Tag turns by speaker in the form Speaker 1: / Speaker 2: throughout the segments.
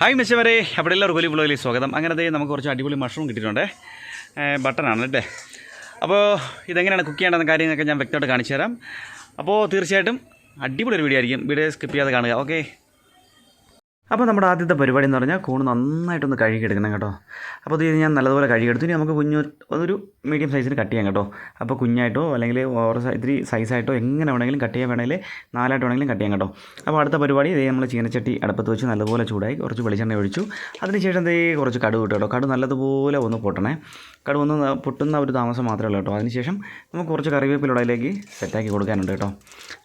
Speaker 1: Hi മെച്ചവരെ അവിടെ എല്ലാവർക്കും ഒരു വ്ളോഗിലേക്ക് സ്വാഗതം. അങ്ങനെ ദേ നമുക്ക് കുറച്ച് അടിപൊളി മഷ്റൂം കിട്ടിയിട്ടുണ്ട്. ബട്ടനാണ് അല്ലേ? അപ്പോൾ ഇതെങ്ങനെയാണ് കുക്ക് ചെയ്യേണ്ടെന്ന കാര്യങ്ങളൊക്കെ ഞാൻ വ്യക്തമായിട്ട് കാണിച്ചു തരാം. അപ്പോൾ തീർച്ചയായിട്ടും അടിപൊളി ഒരു വീഡിയോ ആയിരിക്കും. വീഡിയോ സ്കിപ്പ് ചെയ്യാതെ കാണുക. ഓക്കെ അപ്പോൾ നമ്മുടെ ആദ്യത്തെ പരിപാടി എന്ന് പറഞ്ഞാൽ കൂണ് നന്നായിട്ടൊന്ന് കഴുകിയെടുക്കണം കേട്ടോ. അപ്പോൾ ഇത് ഞാൻ നല്ലതുപോലെ കഴുകിയെടുത്തു. ഇനി നമുക്ക് കുഞ്ഞു അതൊരു മീഡിയം സൈസിന് കട്ട് ചെയ്യാം കേട്ടോ. അപ്പോൾ കുഞ്ഞായിട്ടോ അല്ലെങ്കിൽ ഓവർ ഇത്തിരി സൈസായിട്ടോ എങ്ങനെ വേണമെങ്കിലും കട്ട് ചെയ്യാൻ വേണമെങ്കിൽ നാലായിട്ട് വേണമെങ്കിലും കട്ട് ചെയ്യാം കേട്ടോ. അപ്പോൾ അടുത്ത പരിപാടി ഇതേ നമ്മൾ ചീനച്ചട്ടി അടുപ്പത്ത് വെച്ച് നല്ലപോലെ ചൂടായി കുറച്ച് വെളിച്ചെണ്ണ ഒഴിച്ചു. അതിനുശേഷം ദേ കുറച്ച് കടുക് കിട്ടും. കടുക് നല്ലതുപോലെ ഒന്ന് പൊട്ടണേ. കടുക് ഒന്ന് പൊട്ടുന്ന ഒരു താമസം മാത്രമേ ഉള്ളൂ കേട്ടോ. അതിനുശേഷം നമുക്ക് കുറച്ച് കറിവേപ്പിലൂടെ അതിലേക്ക് സെറ്റാക്കി കൊടുക്കാനുണ്ട് കേട്ടോ.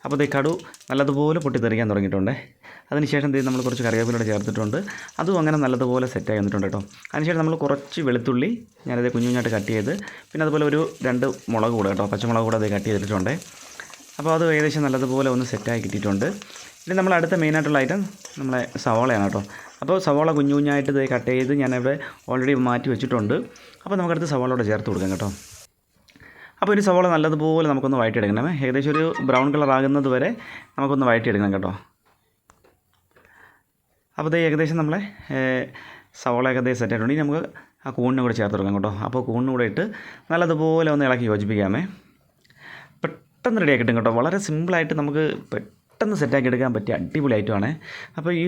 Speaker 1: അപ്പോൾ ദേ കടു നല്ലതുപോലെ പൊട്ടിത്തെറിക്കാൻ തുടങ്ങിയിട്ടുണ്ട്. അതിനുശേഷം ഇത് നമ്മൾ കുറച്ച് കറിവേപ്പിലൂടെ ചേർത്തിട്ടുണ്ട്. അതും അങ്ങനെ നല്ലതുപോലെ സെറ്റായി വന്നിട്ടുണ്ട് കേട്ടോ. അതിനുശേഷം നമ്മൾ കുറച്ച് വെളുത്തുള്ളി ഞാനത് കുഞ്ഞു കുഞ്ഞായിട്ട് കട്ട് ചെയ്ത് പിന്നെ അതുപോലെ ഒരു രണ്ട് മുളക് കൂടെ കേട്ടോ പച്ചമുളക് കൂടെ അത് കട്ട് ചെയ്തിട്ടുണ്ട്. അപ്പോൾ അത് ഏകദേശം നല്ലതുപോലെ ഒന്ന് സെറ്റായി കിട്ടിയിട്ടുണ്ട്. ഇനി നമ്മൾ അടുത്ത മെയിനായിട്ടുള്ള ഐറ്റം നമ്മളെ സവോളയാണ് കേട്ടോ. അപ്പോൾ സവോള കുഞ്ഞു കുഞ്ഞായിട്ട് ഇത് കട്ട് ചെയ്ത് ഞാനിവിടെ ഓൾറെഡി മാറ്റി വെച്ചിട്ടുണ്ട്. അപ്പോൾ നമുക്കടുത്ത് സവാളയോടെ ചേർത്ത് കൊടുക്കാം കേട്ടോ. അപ്പോൾ ഒരു സവോള നല്ലതുപോലെ നമുക്കൊന്ന് വഴറ്റിയെടുക്കണമേ. ഏകദേശം ഒരു ബ്രൗൺ കളർ ആകുന്നത് വരെ നമുക്കൊന്ന് വഴറ്റിയെടുക്കണം കേട്ടോ. അപ്പോൾ ഇത് ഏകദേശം നമ്മളെ സവോള ദേ സെറ്റ് ആയിട്ടുണ്ട്. ഇനി നമുക്ക് ആ കൂണിനെ കൂടെ ചേർത്ത് കൊടുക്കാം കേട്ടോ. അപ്പോൾ കൂണിനൂടെ ഇട്ട് നല്ലതുപോലെ ഒന്ന് ഇളക്കി യോജിപ്പിക്കാമേ. പെട്ടെന്ന് റെഡിയാക്കി കിട്ടും കേട്ടോ. വളരെ സിമ്പിളായിട്ട് നമുക്ക് പെട്ടെന്ന് സെറ്റാക്കി എടുക്കാൻ പറ്റിയ അടിപൊളി ഐറ്റമാണ് അപ്പോൾ ഈ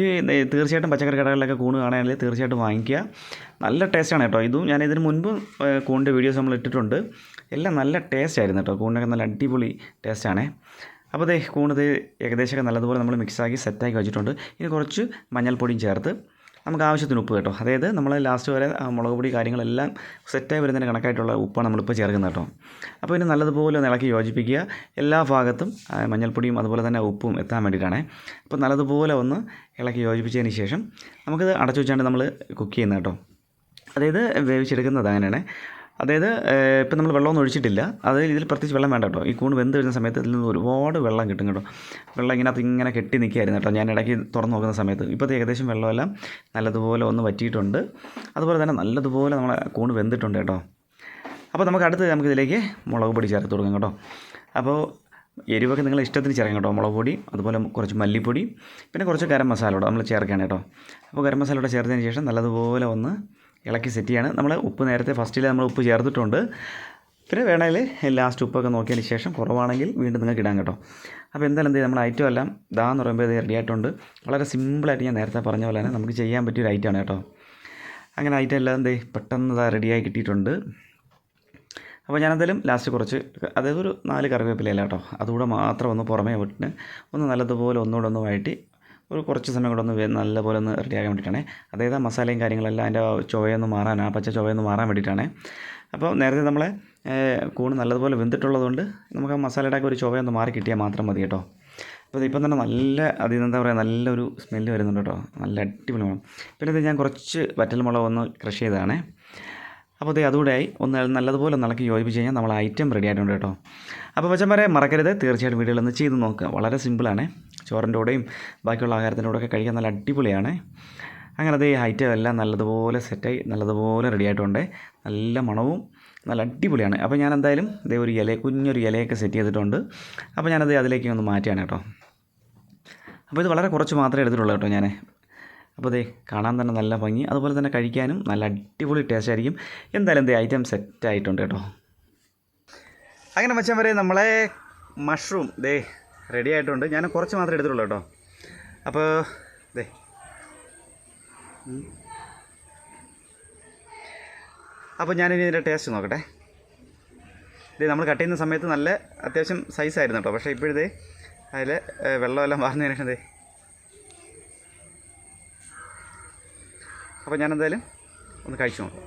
Speaker 1: തീർച്ചയായിട്ടും പച്ചക്കറി കടകളിലൊക്കെ കൂണ് കാണുകയാണെങ്കിൽ തീർച്ചയായിട്ടും വാങ്ങിക്കുക. നല്ല ടേസ്റ്റാണ് കേട്ടോ. ഇതും ഞാൻ ഇതിന് മുൻപ് കൂണിന്റെ വീഡിയോസ് നമ്മൾ ഇട്ടിട്ടുണ്ട്. എല്ലാം നല്ല ടേസ്റ്റ് ആയിരുന്നു കേട്ടോ. കൂണിനൊക്കെ നല്ല അടിപൊളി ടേസ്റ്റാണ് അപ്പോൾ ദേ കൂണത് ഏകദേശമൊക്കെ നല്ലതുപോലെ നമ്മൾ മിക്സാക്കി സെറ്റാക്കി വെച്ചിട്ടുണ്ട്. ഇനി കുറച്ച് മഞ്ഞൾപ്പൊടിയും ചേർത്ത് നമുക്ക് ആവശ്യത്തിന് ഉപ്പ് കേട്ടോ. അതായത് നമ്മൾ ലാസ്റ്റ് വരെ മുളക് പൊടി കാര്യങ്ങളെല്ലാം സെറ്റായി വരുന്നതിന് കണക്കായിട്ടുള്ള ഉപ്പാണ് നമ്മളിപ്പോൾ ചേർക്കുന്നത് കേട്ടോ. അപ്പോൾ ഇനി നല്ലതുപോലെ ഒന്ന് ഇളക്കി യോജിപ്പിക്കുക. എല്ലാ ഭാഗത്തും മഞ്ഞൾപ്പൊടിയും അതുപോലെ തന്നെ ഉപ്പും എത്താൻ വേണ്ടിയിട്ടാണ്. അപ്പോൾ നല്ലതുപോലെ ഒന്ന് ഇളക്കി യോജിപ്പിച്ചതിന് ശേഷം നമുക്കിത് അടച്ചു വെച്ചാണ്ട് നമ്മൾ കുക്ക് ചെയ്യുന്നത് കേട്ടോ. അതായത് വേവിച്ചെടുക്കുന്നത് അങ്ങനെയാണ്. അതായത് ഇപ്പം നമ്മൾ വെള്ളമൊന്നും ഒഴിച്ചിട്ടില്ല. അത് ഇതിൽ പ്രത്യേകിച്ച് വെള്ളം വേണ്ട കേട്ടോ. ഈ കൂണ് വെന്ത് വരുന്ന സമയത്ത് ഇതിൽ നിന്ന് ഒരുപാട് വെള്ളം കിട്ടും കേട്ടോ. വെള്ളം ഇതിനകത്ത് ഇങ്ങനെ കെട്ടി നിൽക്കുകയായിരുന്നു കേട്ടോ. ഞാൻ ഇടയ്ക്ക് തുറന്ന് നോക്കുന്ന സമയത്ത്. ഇപ്പോൾ ഏകദേശം വെള്ളമെല്ലാം നല്ലതുപോലെ ഒന്ന് വറ്റിയിട്ടുണ്ട്. അതുപോലെ തന്നെ നല്ലതുപോലെ നമ്മളെ കൂണ് വെന്തിട്ടുണ്ട് കേട്ടോ. അപ്പോൾ നമുക്ക് അടുത്ത് നമുക്ക് ഇതിലേക്ക് മുളക് പൊടി ചേർത്ത് കൊടുക്കാം കേട്ടോ. അപ്പോൾ എരിവൊക്കെ നിങ്ങൾ ഇഷ്ടത്തിന് ചേർക്കാം കേട്ടോ. മുളക് പൊടി അതുപോലെ കുറച്ച് മല്ലിപ്പൊടി പിന്നെ കുറച്ച് ഗരം മസാല നമ്മൾ ചേർക്കുകയാണ് കേട്ടോ. അപ്പോൾ ഗരം മസാല ചേർത്തതിന് ശേഷം നല്ലതുപോലെ ഒന്ന് ഇളക്കി സെറ്റ് ചെയ്യാണ്. നമ്മൾ ഉപ്പ് നേരത്തെ ഫസ്റ്റിൽ നമ്മൾ ഉപ്പ് ചേർത്തിട്ടുണ്ട്. പിന്നെ വേണമെങ്കിൽ ലാസ്റ്റ് ഉപ്പൊക്കെ നോക്കിയതിന് ശേഷം കുറവാണെങ്കിൽ വീണ്ടും നിങ്ങൾക്ക് ഇടാൻ കേട്ടോ. അപ്പോൾ എന്തായാലും എന്ത് നമ്മൾ ഐറ്റം എല്ലാം ഇതാന്ന് പറയുമ്പോൾ ഇത് റെഡി ആയിട്ടുണ്ട്. വളരെ സിമ്പിളായിട്ട് ഞാൻ നേരത്തെ പറഞ്ഞ പോലെ തന്നെ നമുക്ക് ചെയ്യാൻ പറ്റിയൊരു ഐറ്റമാണ് കേട്ടോ. അങ്ങനെ ഐറ്റം എല്ലാം എന്ത് പെട്ടെന്ന് ഇതാ റെഡിയായി കിട്ടിയിട്ടുണ്ട്. അപ്പോൾ ഞാനെന്തായാലും ലാസ്റ്റ് കുറച്ച് അതായത് ഒരു നാല് കറിവേപ്പിലയില്ല കേട്ടോ. അതുകൂടെ മാത്രം ഒന്ന് പുറമേ വിട്ടിന് ഒന്ന് നല്ലതുപോലെ ഒന്നുകൂടെ ഒന്ന് വഴറ്റി ഒരു കുറച്ച് സമയം കൂടെ ഒന്ന് നല്ലപോലെ ഒന്ന് റെഡിയാക്കാൻ വേണ്ടിയിട്ടാണ്. അതായത് ആ മസാലയും കാര്യങ്ങളെല്ലാം അതിന്റെ ചുവയൊന്ന് മാറാൻ ആ പച്ച ചുവയൊന്ന് മാറാൻ വേണ്ടിയിട്ടാണ്. അപ്പോൾ നേരത്തെ നമ്മളെ കൂണ് നല്ലതുപോലെ വെന്തിട്ടുള്ളതുകൊണ്ട് നമുക്ക് ആ മസാലയുടെ ഒക്കെ ഒരു ചുവയൊന്ന് മാറി കിട്ടിയാൽ മാത്രം മതി കേട്ടോ. അപ്പോൾ ഇപ്പം തന്നെ നല്ല അതിൽ എന്താ പറയുക നല്ലൊരു സ്മെല്ല് വരുന്നുണ്ട് കേട്ടോ. നല്ല അടിപൊളി മണം. പിന്നെ ഇത് ഞാൻ കുറച്ച് വറ്റൽമുളക് ഒന്ന് ക്രഷ് ചെയ്തതാണേ. അപ്പോൾ ദേ അതുകൂടെ ആയി. ഒന്ന് നല്ലതുപോലെ ഒന്ന് ഇളക്കി യോജിപ്പിച്ച് കഴിഞ്ഞാൽ നമ്മൾ ഐറ്റം റെഡി ആയിട്ടുണ്ട് കേട്ടോ. അപ്പോൾ പച്ചന്മാരെ മറക്കരുത്. തീർച്ചയായിട്ടും വീഡിയോയിൽ ഒന്ന് ചെയ്ത് നോക്കുക. വളരെ സിമ്പിളാണ് ചോറിന്റെ കൂടെയും ബാക്കിയുള്ള ആഹാരത്തിന്റെ കൂടെയൊക്കെ കഴിക്കാൻ നല്ല അടിപൊളിയാണ്. അങ്ങനെ അതേ ഐറ്റം എല്ലാം നല്ലതുപോലെ സെറ്റായി നല്ലതുപോലെ റെഡി ആയിട്ടുണ്ട് നല്ല മണവും നല്ല അടിപൊളിയാണ്. അപ്പോൾ ഞാൻ എന്തായാലും ഇതേ ഒരു ഇല കുഞ്ഞൊരു ഇലയൊക്കെ സെറ്റ് ചെയ്തിട്ടുണ്ട്. അപ്പോൾ ഞാനത് അതിലേക്ക് ഒന്ന് മാറ്റിയാണ് കേട്ടോ. അപ്പോൾ ഇത് വളരെ കുറച്ച് മാത്രമേ എടുത്തിട്ടുള്ളൂ കേട്ടോ ഞാൻ അപ്പോൾ ദേ കാണാൻ തന്നെ നല്ല ഭംഗി അതുപോലെ തന്നെ കഴിക്കാനും നല്ല അടിപൊളി ടേസ്റ്റ് ആയിരിക്കും. എന്തായാലും ദേ ഐറ്റം സെറ്റ് ആയിട്ടുണ്ട് കേട്ടോ. അങ്ങനെ വെച്ചാൽ വരെ നമ്മളെ മഷ്റൂം ദേ റെഡി ആയിട്ടുണ്ട്. ഞാൻ കുറച്ച് മാത്രമേ എടുത്തിട്ടുള്ളൂ കേട്ടോ. അപ്പോൾ ദേ. അപ്പോൾ ഞാനിനി ഇതിന്റെ ടേസ്റ്റ് നോക്കട്ടെ. ഇത് നമ്മൾ കട്ട് ചെയ്യുന്ന സമയത്ത് നല്ല അത്യാവശ്യം സൈസായിരുന്നു കേട്ടോ. പക്ഷേ ഇപ്പോഴത്തെ അതിൽ വെള്ളമെല്ലാം വാർന്നു ദേ. അപ്പോൾ ഞാനെന്തായാലും ഒന്ന് കഴിച്ചു നോക്കാം.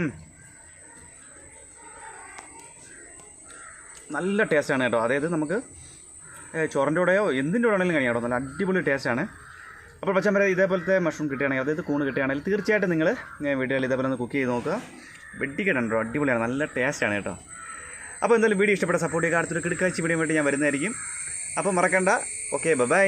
Speaker 1: ഉം. നല്ല ടേസ്റ്റാണ് കേട്ടോ. അതായത് നമുക്ക് ചോറിന്റെ കൂടെയോ എന്തിന്റെ കൂടെ ആണെങ്കിലും കഴിയാം കേട്ടോ. നല്ല അടിപൊളി ടേസ്റ്റാണ് അപ്പോൾ പച്ചാൻ ഇതേപോലത്തെ മഷ്റൂം കിട്ടുകയാണെങ്കിൽ അതായത് കൂണ് കിട്ടുകയാണെങ്കിൽ തീർച്ചയായിട്ടും നിങ്ങൾ വീടുകളിൽ ഇതേപോലെ ഒന്ന് കുക്ക് ചെയ്ത് നോക്കുക. വെട്ടിക്കിടണ്ടോ അടിപൊളിയാണ്. നല്ല ടേസ്റ്റാണ് കേട്ടോ. അപ്പോൾ എന്തായാലും വീഡിയോ ഇഷ്ടപ്പെട്ട സപ്പോർട്ട് ചെയ്യുക. അടുത്തൊരു കിടക്കാഴ്ച വീഡിയോ വേണ്ടി ഞാൻ വരുന്നതായിരിക്കും. അപ്പോൾ മറക്കണ്ട. Okay bye